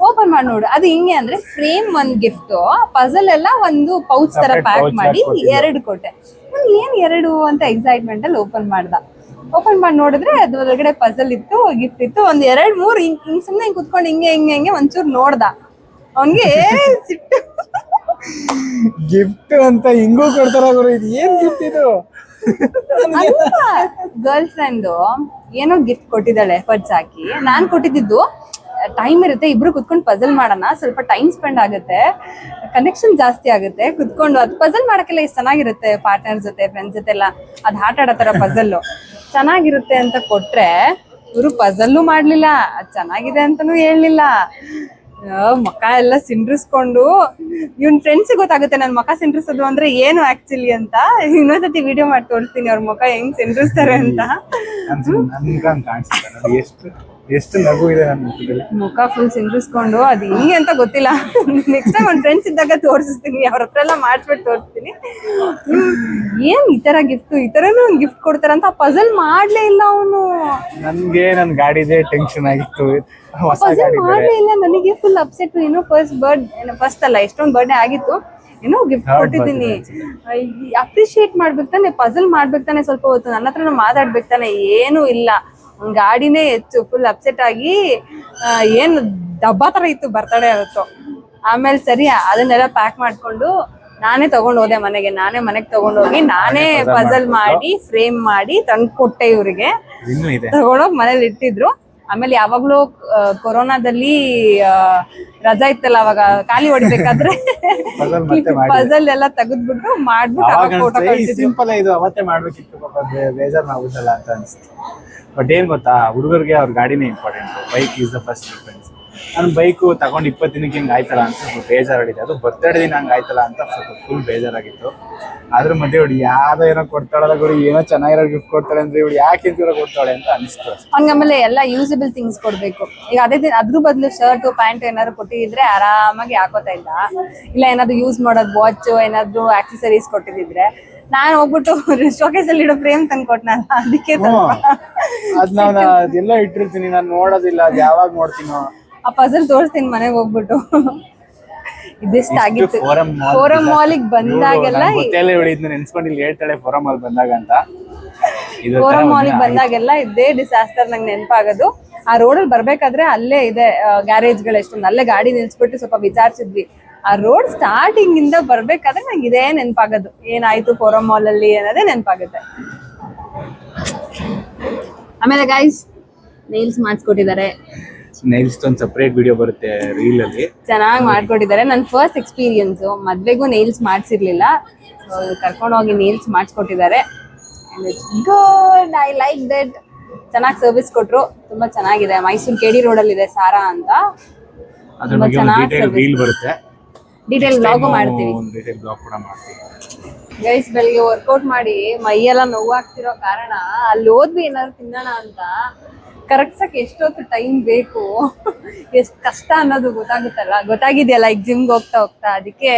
ಓಪನ್ ಮಾಡಿ ನೋಡು. ಅದು ಹಿಂಗೆ ಅಂದ್ರೆ ಫ್ರೇಮ್ ಒಂದ್ ಗಿಫ್ಟ್ ಪಜಲ್ ಎಲ್ಲ ಒಂದು ಪೌಚ್ ತರ ಪ್ಯಾಕ್ ಮಾಡಿ ಎರಡು ಕೊಟ್ಟೆ. ನಾನು ಏನ್ ಎರಡು ಅಂತ ಎಕ್ಸೈಟ್ಮೆಂಟ್ ಅಲ್ಲಿ ಓಪನ್ ಮಾಡ್ದ. ಓಪನ್ ಮಾಡಿ ನೋಡಿದ್ರೆ ಅದ್ರ ಒಳಗಡೆ ಪಜಲ್ ಇತ್ತು ಗಿಫ್ಟ್ ಇತ್ತು ಒಂದ್ ಎರಡ್ ಮೂರ್ ಹಿಂಗ್ ಹಿಂಗ್ ಸುಮ್ನೆ ಹಿಂಗ್ ಕುತ್ಕೊಂಡು ಹಿಂಗೆ ಹಿಂಗೆ ಹಿಂಗೆ ಒಂಚೂರ್ ನೋಡ್ದ. ಅವನ್ಗೆ ಸಿಟ್ಟು ಗಿಫ್ಟ್ ಅಂತ ಹಿಂಗೂ ಕೊಡ್ತಾರ ಗುರು ಇದು. ಏನ್ ಗಿಫ್ಟ್ ಇದು? ಗರ್ಲ್ ಫ್ರೆಂಡ್ ಏನೋ ಗಿಫ್ಟ್ ಕೊಟ್ಟಿದ್ದಾಳೆ ಎಫರ್ಟ್ಸ್ ಹಾಕಿ. ನಾನ್ ಕೊಟ್ಟಿದ್ದು ಟೈಮ್ ಇರುತ್ತೆ, ಇಬ್ರು ಕುತ್ಕೊಂಡು ಪಜಲ್ ಮಾಡೋಣ, ಸ್ವಲ್ಪ ಟೈಮ್ ಸ್ಪೆಂಡ್ ಆಗುತ್ತೆ ಕನೆಕ್ಷನ್ ಜಾಸ್ತಿ ಆಗುತ್ತೆ, ಕುತ್ಕೊಂಡು ಅದು ಪಜಲ್ ಮಾಡಕ್ಕೆಲ್ಲ ಎಷ್ಟು ಚೆನ್ನಾಗಿರುತ್ತೆ ಪಾರ್ಟ್ನರ್ ಜೊತೆ ಫ್ರೆಂಡ್ಸ್ ಜೊತೆ ಎಲ್ಲ. ಅದ್ ಆಟ ಆಡೋ ತರ ಪಜಲ್ಲು ಚೆನ್ನಾಗಿರುತ್ತೆ ಅಂತ ಕೊಟ್ರೆ, ಇವರು ಪಜಲ್ಲು ಮಾಡ್ಲಿಲ್ಲ, ಅದ್ ಚೆನ್ನಾಗಿದೆ ಅಂತಾನೂ ಹೇಳಲಿಲ್ಲ. ಮಕ ಎಲ್ಲ ಸಿಂಡ್ರಿಸ್ಕೊಂಡು, ಇವನ್ ಫ್ರೆಂಡ್ಸ್ ಗೊತ್ತಾಗುತ್ತೆ ನನ್ ಮಕ ಸಿಂಡ್ರಿಸೋದು ಅಂದ್ರೆ ಏನು ಆಕ್ಚುಲಿ ಅಂತ. ಇನ್ನೊಂದ್ಸತಿ ವಿಡಿಯೋ ಮಾಡಿ ತೋರಿಸ್ತೀನಿ ಅವ್ರ ಮುಖ ಹೆಂಗ್ ಸಿಂಡ್ರಿಸ್ತಾರೆ ಅಂತ. ಎಷ್ಟು ನಗು ಇದೆ ನನ್ನ ಮುಖದಲ್ಲಿ? ಮುಖ ಫುಲ್ ಸಿಂಧಿಸ್ಕೊಂಡು ಅದು ಹಿಂಗೆ ಅಂತ ಗೊತ್ತಿಲ್ಲ. ನೆಕ್ಸ್ಟ್ ಟೈಮ್ ಒಂದ್ ಫ್ರೆಂಡ್ಸ್ ಇದ್ದಾಗ ತೋರಿಸ್ತೀನಿ ಅವ್ರ ಹತ್ರ ಎಲ್ಲ ಮಾಡಿಸ್ಬಿಟ್ಟು ತೋರಿಸ್ತೀನಿ. ಏನ್ ಈ ತರ ಗಿಫ್ಟ್ ಈ ತರನು ಒಂದು ಗಿಫ್ಟ್ ಕೊಡ್ತಾರಂತ ಪಜಲ್ ಮಾಡ್ಲೇ ಇಲ್ಲ ಅವನು. ನನ್ಗೆ ನನ್ ಗಾಡಿದೆ ಟೆನ್ಷನ್ ಆಗಿತ್ತು. ಹೊಸ ಪಜಲ್ ಗಾಡಿ ಬೇರೆ. ಮಾಡ್ಲೇ ಇಲ್ಲ ನನಗೆ ಫುಲ್ ಅಪ್ಸೆಟ್ ಏನೋ ಫಸ್ಟ್ ಬರ್ಡ್ ಫಸ್ಟ್ ಅಲ್ಲ ಎಷ್ಟೊಂದ್ ಬರ್ಡೇ ಆಗಿತ್ತು. ಏನೋ ಗಿಫ್ಟ್ Third ಕೊಟ್ಟಿದ್ದೀನಿ. ಅಪ್ರಿಶಿಯೇಟ್ ಮಾಡ್ಬೇಕು ತಾನೆ ಪಜಲ್ ಮಾಡ್ಬೇಕು ತಾನೆ ಸ್ವಲ್ಪ ಹೊತ್ತು ನನ್ನ ಹತ್ರನೂ ಮಾತಾಡ್ಬೇಕು ತಾನೆ ಏನೂ ಇಲ್ಲ. ಗಾಡಿನೇ ಹೆಚ್ಚು ಫುಲ್ ಅಪ್ಸೆಟ್ ಆಗಿ ಏನು ಡಬ್ಬಾ ತರ ಇತ್ತು ಬರ್ತಡೇ ಅವತ್ತು ಆಮೇಲೆ ಸರಿ ಅದನ್ನೆಲ್ಲ ಪ್ಯಾಕ್ ಮಾಡ್ಕೊಂಡು ನಾನೇ ತಗೊಂಡ್ ಹೋದೆ ಮನೆಗೆ ನಾನೇ ಮನೆಗೆ ತಗೊಂಡ್ ಹೋಗಿ ನಾನೇ ಪಜಲ್ ಮಾಡಿ ಫ್ರೇಮ್ ಮಾಡಿ ತಂದು ಕೊಟ್ಟೆ ಇವ್ರಿಗೆ ತಗೊಂಡೋಗಿ ಮನೇಲಿ ಇಟ್ಟಿದ್ರು. ಆಮೇಲೆ ಯಾವಾಗ್ಲೂ ಕೊರೋನಾದಲ್ಲಿ ರಜಾ ಇತ್ತಲ್ಲ ಅವಾಗ ಖಾಲಿ ಹೊಡಿಬೇಕಾದ್ರೆ. ಪಜಲ್ ಎಲ್ಲ ತೆಗೆದ್ಬಿಟ್ಟು ಮಾಡ್ಬಿಟ್ಟು ಅನ್ಸುತ್ತೆ, ಸಿಂಪಲ್ ಇದು ಅವತ್ತೇ ಮಾಡ್ಬೇಕಿತ್ತು ಬೇಜಾರ್ ಮಾಡ್ಬಿಟ್ಟಲ್ಲ ಅಂತ ಅನ್ಸ್ತು. ಬಟ್ ಏನ್ ಗೊತ್ತಾ ಹುಡುಗರಿಗೆ ಅವ್ರ ಗಾಡಿನೇ important bike is the first preference ನಾನು ಬೈಕು ತಗೊಂಡು ಇಪ್ಪತ್ತು ದಿನಕ್ಕೆ ಹಿಂಗೆ ಆಯ್ತಲ್ಲ ಅಂತ ಸ್ವಲ್ಪ ಬೇಜಾರಾಗಿದೆ. ಅದು ಬರ್ತಡೇ ದಿನ ಹಂಗೆ ಆಯ್ತಲ್ಲ ಅಂತ ಸ್ವಲ್ಪ ಫುಲ್ ಬೇಜಾರಾಗಿತ್ತು. ಅದ್ರ ಮಧ್ಯೆ ಇವಳು ಯಾವ್ದೋ ಏನೋ ಕೊಡ್ತಾಳಲ್ಲ ಗುರು ಏನೋ ಚೆನ್ನಾಗಿರೋ ಗಿಫ್ಟ್ ಕೊಡ್ತಾಳೆ ಅಂದ್ರೆ ಇವಳು ಯಾಕೆ ಇಂತಿರೋ ಕೊಡ್ತಾಳೆ ಅಂತ ಅನಿಸ್ತು ಹಂಗ ಆಮೇಲೆ ಎಲ್ಲ ಯೂಸಬಲ್ ಥಿಂಗ್ಸ್ ಕೊಡ್ಬೇಕು. ಈಗ ಅದೇ ದಿನ ಅದ್ರ ಬದಲು ಶರ್ಟ್ ಪ್ಯಾಂಟ್ ಏನಾದ್ರು ಕೊಟ್ಟಿದ್ರೆ ಆರಾಮಾಗಿ ಹಾಕೋತಾ ಇಲ್ಲ. ಇಲ್ಲ ಏನಾದ್ರು ಯೂಸ್ ಮಾಡೋದು ವಾಚ್ ಏನಾದ್ರು ಆಕ್ಸೆಸರೀಸ್ ಕೊಟ್ಟಿದ್ರೆ ನಾನು ಹೋಗ್ಬಿಟ್ಟು ಶೋಕೇಸ್ ಅಲ್ಲಿ ಇಡೋ ಫ್ರೇಮ್ ತಂದು ಕೊಟ್ನಲ್ಲ ಅದಕ್ಕೆ ಅದ್ ನಾನು ಅದೆಲ್ಲ ಇಟ್ಟಿರ್ತೀನಿ ನಾನು ನೋಡೋದಿಲ್ಲ ಅದು ಯಾವಾಗ ನೋಡ್ತೀನೋ. ಆ ಪಜಲ್ ತೋರಿಸ್ತೀನಿ ಮನೆಗೆ ಹೋಗ್ಬಿಟ್ಟು. ಇದಿಷ್ಟ ಆಗಿತ್ತು. ಫೋರಂ ಮಾಲ್ಗೆ ಬಂದಾಗೆಲ್ಲ ನೆನ್ಸ್ಕೊಂಡು ಇಲ್ಲಿ ಹೇಳ್ತಾಳೆ ಫೋರಂ ಮಾಲ್ ಬಂದಾಗ ಅಂತ. ಇದು ಫೋರಂ ಮಾಲಿಗೆ ಬಂದಾಗೆಲ್ಲ ಇದೇ ಡಿಸಾಸ್ಟರ್ ನಂಗೆ ನೆನಪಾಗೋದು. ಆ ರೋಡಲ್ಲಿ ಬರ್ಬೇಕಾದ್ರೆ ಅಲ್ಲೇ ಇದೆ ಗ್ಯಾರೇಜ್ಗಳು ಎಷ್ಟೊಂದು ಅಲ್ಲೇ ಗಾಡಿ ನಿಲ್ಸ್ಬಿಟ್ಟು ಸ್ವಲ್ಪ ವಿಚಾರಿಸಿದ್ವಿ. ಆ ರೋಡ್ ಸ್ಟಾರ್ಟಿಂಗ್ ಇಂದ ಬರ್ಬೇಕಾದ್ರೆ ನಂಗೆ ಇದೇ ನೆನಪಾಗೋದು. ಏನಾಯ್ತು ಫೋರಂ ಮಾಲ್ ಅಲ್ಲಿ ಅನ್ನೋದೇ ನೆನಪಾಗುತ್ತೆ. ಆಮೇಲೆ ಗೈಸ್ ನೇಲ್ಸ್ ಮಾಡಿಸ್ಕೊಟ್ಟಿದ್ದಾರೆ. ನೈಲ್ಸ್ ಒಂದು ಸಪರೇಟ್ ವಿಡಿಯೋ ಬರುತ್ತೆ ರೀಲ್ ಅಲ್ಲಿ. ಚೆನ್ನಾಗಿ ಮಾಡ್ಕೊಟ್ಟಿದ್ದಾರೆ. ನನ್ನ ಫಸ್ಟ್ ಎಕ್ಸ್ಪೀರಿಯನ್ಸ್ ಮದ್ವೆಗೂ ನೈಲ್ಸ್ ಮಾಡಿಸಿರ್ಲಿಲ್ಲ. ಕರ್ಕೊಂಡು ಹೋಗಿ ನೈಲ್ಸ್ ಮಾಡಿಸ್ಕೊಟ್ಟಿದ್ದಾರೆ. ಗುಡ್ ಐ ಲೈಕ್ ದಟ್ ಚೆನ್ನಾಗಿ ಸರ್ವಿಸ್ ಕೊಟ್ರು. ತುಂಬಾ ಚೆನ್ನಾಗಿದೆ. ಮೈಸೂರು ಕೆಡಿ ಅಲ್ಲಿ ಇದೆ ಸಾರಾ ಅಂತ. ವರ್ಕೌಟ್ ತುಂಬಾ ಚೆನ್ನಾಗಿ ರೀಲ್ ಬರುತ್ತೆ. ಡೀಟೇಲ್ ಬ್ಲಾಗು ಮಾಡ್ತೀವಿ. ಒಂದು ಡೀಟೇಲ್ ಬ್ಲಾಗ್ ಕೂಡ ಮಾಡ್ತೀವಿ. ಗೈಸ್ ಬೆಳಿಗ್ಗೆ ವರ್ಕೌಟ್ ಮಾಡಿ ಮೈಯೆಲ್ಲ ನೋವಾಗ್ತಿರೋ ಕಾರಣ ಅಲ್ಲಿ ಹೋದ್ವಿ ಏನಾದ್ರು ತಿನ್ನೋಣ ಅಂತ. ಕರಗ್ಸಕ್ ಎಷ್ಟೊತ್ತು ಟೈಮ್ ಬೇಕು? ಎಷ್ಟು ಕಷ್ಟ ಅನ್ನೋದು ಗೊತ್ತಾಗುತ್ತಲ್ಲ? ಗೊತ್ತಾಗಿದೆಯಲ್ಲ ಈಗ ಜಿಮ್ಗೆ ಹೋಗ್ತಾ ಹೋಗ್ತಾ. ಅದಕ್ಕೆ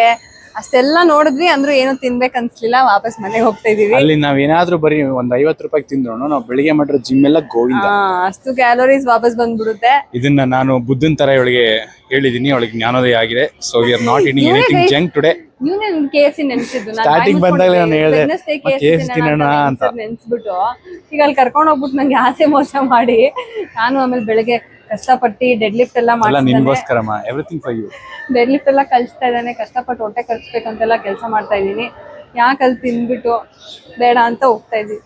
ಅಷ್ಟೆಲ್ಲ ನೋಡಿದ್ವಿ ಅಂದ್ರೂ ಏನು ತಿನ್ಬೇಕು ಅನ್ಸ್ಲಿಲ್ಲ ವಾಪಸ್ ಮನೆಗೆ ಹೋಗ್ತಾ ಇದೀವಿ. ಅಲ್ಲಿ ನಾವ್ ಏನಾದ್ರೂ ಬರೀ ಒಂದ್ ಐವತ್ ರೂಪಾಯಿ ತಿಂದ್ರು ನಾವು ಬೆಳಿಗ್ಗೆ ಮಾಡಿರೋ ಜಿಮ್ ಎಲ್ಲ ಗೋವಿಂದ. ಆ, ಅಷ್ಟು ಕ್ಯಾಲೋರೀಸ್ ವಾಪಸ್ ಬಂದ್ಬಿಡುತ್ತೆ. ಇದನ್ನ ನಾನು ಬುದ್ಧನ್ ತರ ಇವಳಿಗೆ ಹೇಳಿದೀನಿ ಅವಳಿಗೆ ಜ್ಞಾನೋದಯ ಆಗಿದೆ. So we are not eating anything junk today ನೀವು ನನ್ ಕೆ ಎಫ್ ಸಿ ನೆನ್ಸಿದ್ದು. Starting ಬಂದಾಗ್ಲೇ ನಾನು ಹೇಳ್ದೆ, KFC ತಿನ್ನೋಣ ಅಂತ. ನೆನ್ಸ್ಬಿಟ್ಟು ಈಗ ಅಲ್ಲಿ ಕರ್ಕೊಂಡು ಹೋಗ್ಬಿಟ್ಟು ನಂಗೆ ಆಸೆ ಮೋಸ ಮಾಡಿ ನಾನು ಆಮೇಲೆ ಬೆಳಗ್ಗೆ ಕಷ್ಟಪಟ್ಟು ಡೆಡ್ ಲಿಫ್ಟ್ ಎಲ್ಲ everything for you deadlift ಎಲ್ಲ ಕಲಿಸ್ತಾ ಇದ್ದಾನೆ. ಕಷ್ಟಪಟ್ಟು ಹೊಟ್ಟೆ ಕಲಿಸ್ಬೇಕಂತೆಲ್ಲ ಕೆಲಸ ಮಾಡ್ತಾ ಇದ್ದೀನಿ. ಯಾಕೆ ಅಲ್ಲಿ ತಿಂದ್ಬಿಟ್ಟು ಬೇಡ ಅಂತ ಹೋಗ್ತಾ ಇದ್ದೀನಿ.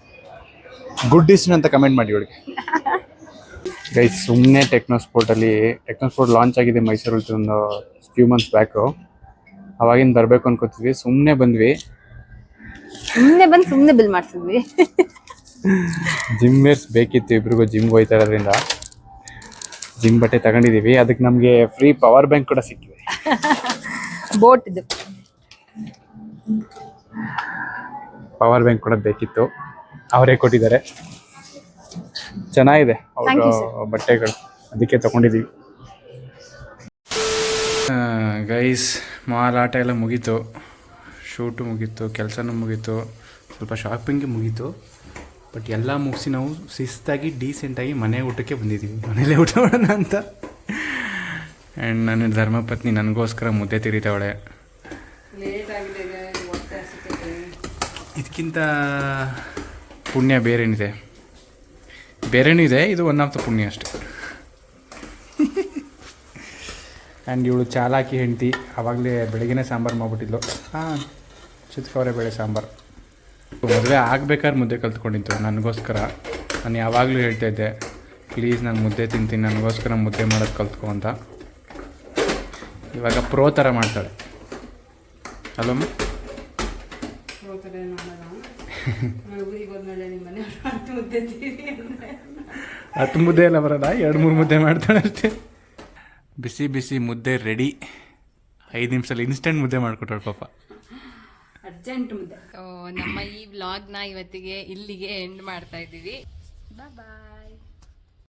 ಗುಡ್ ಡಿಸಿಷನ್ ಅಂತ ಕಮೆಂಟ್ ಮಾಡಿ ಇವಳಿಗೆ. ಗೈಸ್ ಸುಮ್ಮನೆ ಟೆಕ್ನೋ ಸ್ಪೋರ್ಟಲ್ಲಿ ಟೆಕ್ನೋ ಸ್ಪೋರ್ಟ್ ಲಾಂಚ್ ಆಗಿದೆ ಮೈಸೂರಲ್ಲಿ ಒಂದು ಫ್ಯೂ ಮಂತ್ಸ್ ಬ್ಯಾಕು ಅವಾಗಿಂದ ಬರಬೇಕು ಅನ್ಕೋತಿದ್ವಿ. ಸುಮ್ಮನೆ ಬಂದ್ವಿ. ಸುಮ್ಮನೆ ಬಂದು ಸುಮ್ಮನೆ ಬಿಲ್ ಮಾಡಿಸಿದ್ವಿ. ಜಿಮ್ ವೇರ್ಸ್ ಬೇಕಿತ್ತು ಇಬ್ರಿಗೂ ಜಿಮ್ಗೆ ಹೋಯ್ತಾ ಇರೋದ್ರಿಂದ. ಜಿಮ್ ಬಟ್ಟೆ ತಗೊಂಡಿದೀವಿ. ಅದಕ್ಕೆ ನಮಗೆ ಫ್ರೀ ಪವರ್ ಬ್ಯಾಂಕ್ ಕೂಡ ಸಿಕ್ಕಿದೆ. ಬೋಟ್ ಇದು. ಪವರ್ ಬ್ಯಾಂಕ್ ಕೂಡ ಬೇಕಿತ್ತು. ಅವರೇ ಕೊಟ್ಟಿದ್ದಾರೆ. ಚೆನ್ನಾಗಿದೆ ಅವರು ಬಟ್ಟೆಗಳು. ಅದಕ್ಕೆ ತಗೊಂಡಿದ್ದೀವಿ ಗೈಸ್ ಮಾಲಾಟ ಎಲ್ಲ ಮುಗೀತು. ಶೂಟು ಮುಗೀತು ಕೆಲಸನೂ ಮುಗೀತು. ಸ್ವಲ್ಪ ಶಾಪಿಂಗ್ ಮುಗೀತು. ಬಟ್ ಎಲ್ಲ ಮುಗಿಸಿ ನಾವು ಶಿಸ್ತಾಗಿ ಡೀಸೆಂಟಾಗಿ ಮನೆ ಊಟಕ್ಕೆ ಬಂದಿದ್ದೀವಿ ಮನೇಲೆ ಊಟ ಮಾಡೋಣ ಅಂತ. ಆ್ಯಂಡ್ ನನ್ನ ಧರ್ಮಪತ್ನಿ ನನಗೋಸ್ಕರ ಮುದ್ದೆ ತಿರಿತಾವಳೆ. ಇದಕ್ಕಿಂತ ಪುಣ್ಯ ಬೇರೇನಿದೆ. ಬೇರೆನೂ ಇದೆ ಇದು ಒನ್ ಆಫ್ ದ ಪುಣ್ಯ ಅಷ್ಟೆ. ಆ್ಯಂಡ್ ಇವಳು ಚಾಲಾಕಿ ಹೆಂಡ್ತಿ ಆವಾಗಲೇ ಬೆಳಗ್ಗೆನೇ ಸಾಂಬಾರು ಮಾಡಿಬಿಟ್ಟಿದ್ಲು. ಹಾಂ ಚಿತ್ಕವರೆ ಬೇಳೆ ಸಾಂಬಾರು. ಮದುವೆ ಆಗ್ಬೇಕಾದ್ರೆ ಮುದ್ದೆ ಕಲ್ತ್ಕೊಂಡಿದ್ದು ನನಗೋಸ್ಕರ. ನಾನು ಯಾವಾಗಲೂ ಹೇಳ್ತಾ ಇದ್ದೆ ಪ್ಲೀಸ್ ನಾನು ಮುದ್ದೆ ತಿಂತೀನಿ ನನಗೋಸ್ಕರ ಮುದ್ದೆ ಮಾಡೋದು ಕಲ್ತ್ಕೊ ಅಂತ. ಇವಾಗ ಪ್ರೋ ಥರ ಮಾಡ್ತಾಳೆ. ಅಲ್ಲಮ್ಮ ಹತ್ತು ಮುದ್ದೆ ಎಲ್ಲ ಬರೋಲ್ಲ ಎರಡು ಮೂರು ಮುದ್ದೆ ಮಾಡ್ತಾಳೆ ಅಷ್ಟೇ. ಬಿಸಿ ಬಿಸಿ ಮುದ್ದೆ ರೆಡಿ ಐದು ನಿಮಿಷದಲ್ಲಿ ಇನ್ಸ್ಟೆಂಟ್ ಮುದ್ದೆ ಮಾಡಿಕೊಟ್ಟಾಳೆ ಪಾಪ. ಅರ್ಜೆಂಟ್ ಮುದ್ದೆ. ನಮ್ಮ ಈ ವ್ಲಾಗ್ನ ಇವತ್ತಿಗೆ ಇಲ್ಲಿಗೆ ಎಂಡ್ ಮಾಡ್ತಾ ಇದ್ದೀವಿ. ಬಾಯ್